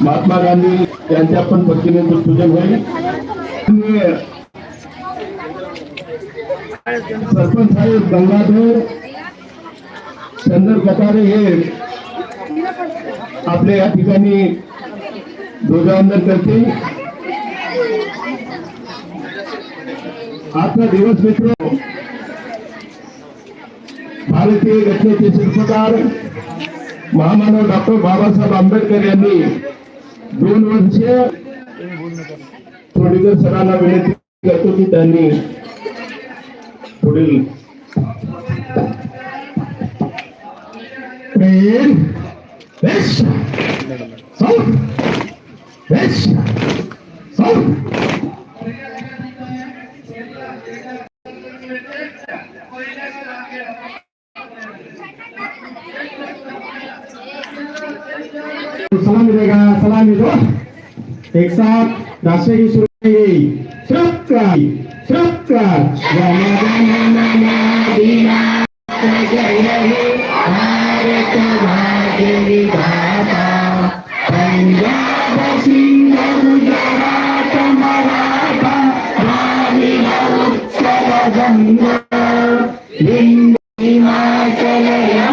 महात्मा गांधी यांच्या पण प्रतिमेचं पूजन होईल. सरपंच साहेब गंगाधर चंदर कतारे हे आपल्या या ठिकाणी ध्वजावंदन करते आजचा दिवस मित्र भारतीय घटनेचे शिल्पकार महामानव डॉक्टर बाबासाहेब आंबेडकर यांनी दोन वर्ष थोडीकर सरांना विनंती करतो की त्यांनी पुढील Red, West, सलामी देगा सलामी दो एक साथ राष्ट्रीय की शुरू की श्रद्धा श्रद्धा जय जय मदीना जय हे भारत भाग्य विधाता पंजाब सिंध गुजरात मराठा द्राविड उत्कल गंगा हिंद हिमाचल यमुना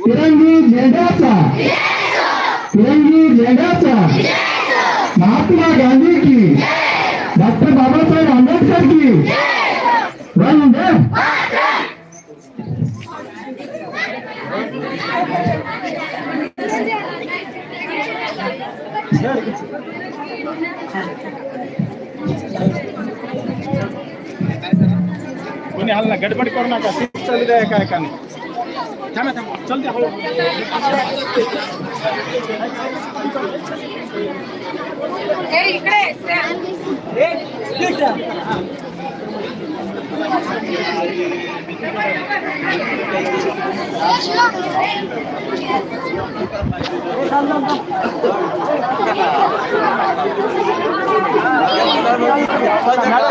తిరంగి జగత తిరంగి జగత మహాత్మా గాంధీకి డాక్టర్ బాబాసాహెబ్ అంబేద్కర్కి కొన్ని అలా గడిపడి కొరనాక సీట్స్ అదిరే కానీ থামে থামো চলতে হলো এই ইकडे এই দেখটা সালাম